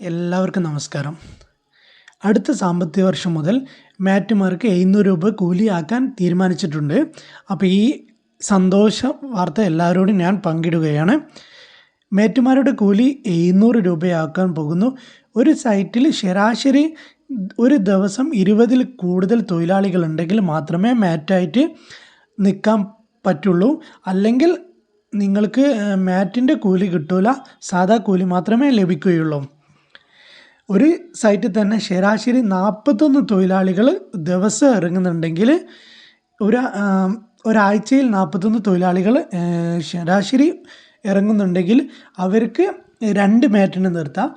എല്ലാവർക്കും നമസ്കാരം. അടുത്ത സാമ്പത്തിക വർഷം മുതൽ മാറ്റുമാർക്ക് എഴുന്നൂറ് രൂപ കൂലിയാക്കാൻ തീരുമാനിച്ചിട്ടുണ്ട്. അപ്പോൾ ഈ സന്തോഷ വാർത്ത എല്ലാവരോടും ഞാൻ പങ്കിടുകയാണ്. മേറ്റുമാരുടെ കൂലി എഴുന്നൂറ് രൂപയാക്കാൻ പോകുന്നു. ഒരു സൈറ്റിൽ ശരാശരി ഒരു ദിവസം ഇരുപതിൽ കൂടുതൽ തൊഴിലാളികളുണ്ടെങ്കിൽ മാത്രമേ മാറ്റായിട്ട് നിൽക്കാൻ പറ്റുള്ളൂ. അല്ലെങ്കിൽ നിങ്ങൾക്ക് മാറ്റിന്റെ കൂലി കിട്ടൂല സാധാ കൂലി മാത്രമേ ലഭിക്കുകയുള്ളൂ. ഒരു സൈറ്റിൽ തന്നെ ശരാശരി നാൽപ്പത്തൊന്ന് തൊഴിലാളികൾ ദിവസം ഇറങ്ങുന്നുണ്ടെങ്കിൽ ഒരു ഒരാഴ്ചയിൽ നാൽപ്പത്തൊന്ന് തൊഴിലാളികൾ ശരാശരി ഇറങ്ങുന്നുണ്ടെങ്കിൽ അവർക്ക് രണ്ട് മാറ്റിന് നിർത്താം.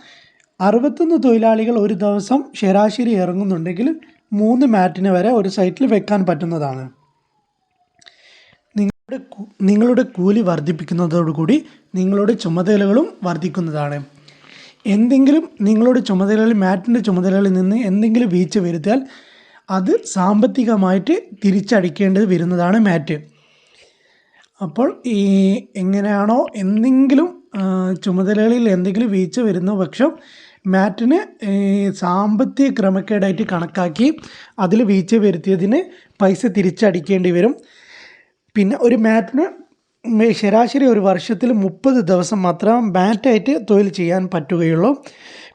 അറുപത്തൊന്ന് തൊഴിലാളികൾ ഒരു ദിവസം ശരാശരി ഇറങ്ങുന്നുണ്ടെങ്കിൽ മൂന്ന് മാറ്റിന് വരെ ഒരു സൈറ്റിൽ വെക്കാൻ പറ്റുന്നതാണ്. നിങ്ങളുടെ നിങ്ങളുടെ കൂലി വർദ്ധിപ്പിക്കുന്നതോടുകൂടി നിങ്ങളുടെ ചുമതലകളും വർദ്ധിക്കുന്നതാണ്. എന്തെങ്കിലും നിങ്ങളുടെ ചുമതലകളിൽ മാറ്റിന്റെ ചുമതലകളിൽ നിന്ന് എന്തെങ്കിലും വീഴ്ച വരുത്തിയാൽ അത് സാമ്പത്തികമായിട്ട് തിരിച്ചടിക്കേണ്ടത് വരുന്നതാണ് മാറ്റ്. അപ്പോൾ ഈ എങ്ങനെയാണോ എന്തെങ്കിലും ചുമതലകളിൽ എന്തെങ്കിലും വീഴ്ച വരുന്ന പക്ഷം മാറ്റിന് സാമ്പത്തിക ക്രമക്കേടായിട്ട് കണക്കാക്കി അതിൽ വീഴ്ച വരുത്തിയതിന് പൈസ തിരിച്ചടിക്കേണ്ടി വരും. പിന്നെ ഒരു മാറ്റിന് ശരാശരി ഒരു വർഷത്തിൽ മുപ്പത് ദിവസം മാത്രം ബാറ്റായിട്ട് തൊഴിൽ ചെയ്യാൻ പറ്റുകയുള്ളൂ.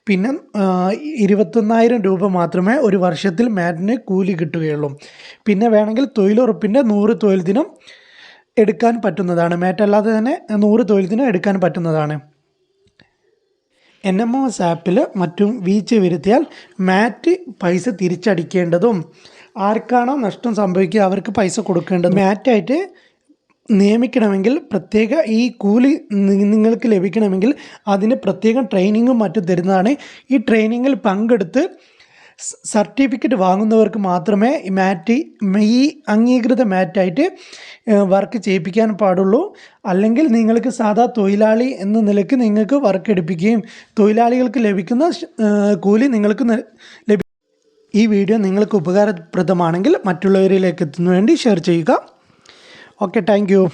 പിന്നെ ഇരുപത്തൊന്നായിരം രൂപ മാത്രമേ ഒരു വർഷത്തിൽ മാറ്റിന് കൂലി കിട്ടുകയുള്ളൂ. പിന്നെ വേണമെങ്കിൽ തൊഴിലുറപ്പിന്റെ നൂറ് തൊഴിൽ ദിനം എടുക്കാൻ പറ്റുന്നതാണ്. മാറ്റല്ലാതെ തന്നെ നൂറ് തൊഴിൽ ദിനം എടുക്കാൻ പറ്റുന്നതാണ്. എൻ എം എസ് ആപ്പിൽ മറ്റും വീഴ്ച വരുത്തിയാൽ മാറ്റ് പൈസ തിരിച്ചടിക്കേണ്ടതും ആർക്കാണോ നഷ്ടം സംഭവിക്കുക അവർക്ക് പൈസ കൊടുക്കേണ്ടത്. മാറ്റായിട്ട് നിയമിക്കണമെങ്കിൽ പ്രത്യേക ഈ കൂലി നിങ്ങൾക്ക് ലഭിക്കണമെങ്കിൽ അതിന് പ്രത്യേകം ട്രെയിനിങ്ങും മറ്റും തരുന്നതാണ്. ഈ ട്രെയിനിങ്ങിൽ പങ്കെടുത്ത് സർട്ടിഫിക്കറ്റ് വാങ്ങുന്നവർക്ക് മാത്രമേ മാറ്റ് ഈ അംഗീകൃത മാറ്റായിട്ട് വർക്ക് ചെയ്യിപ്പിക്കാൻ പാടുള്ളൂ. അല്ലെങ്കിൽ നിങ്ങൾക്ക് സാധാ തൊഴിലാളി എന്ന നിലയ്ക്ക് നിങ്ങൾക്ക് വർക്ക് എടുപ്പിക്കുകയും തൊഴിലാളികൾക്ക് ലഭിക്കുന്ന കൂലി നിങ്ങൾക്ക് ലഭി ഈ വീഡിയോ നിങ്ങൾക്ക് ഉപകാരപ്രദമാണെങ്കിൽ മറ്റുള്ളവരിലേക്ക് എത്തുന്നതിന് വേണ്ടി ഷെയർ ചെയ്യുക. okay thank you.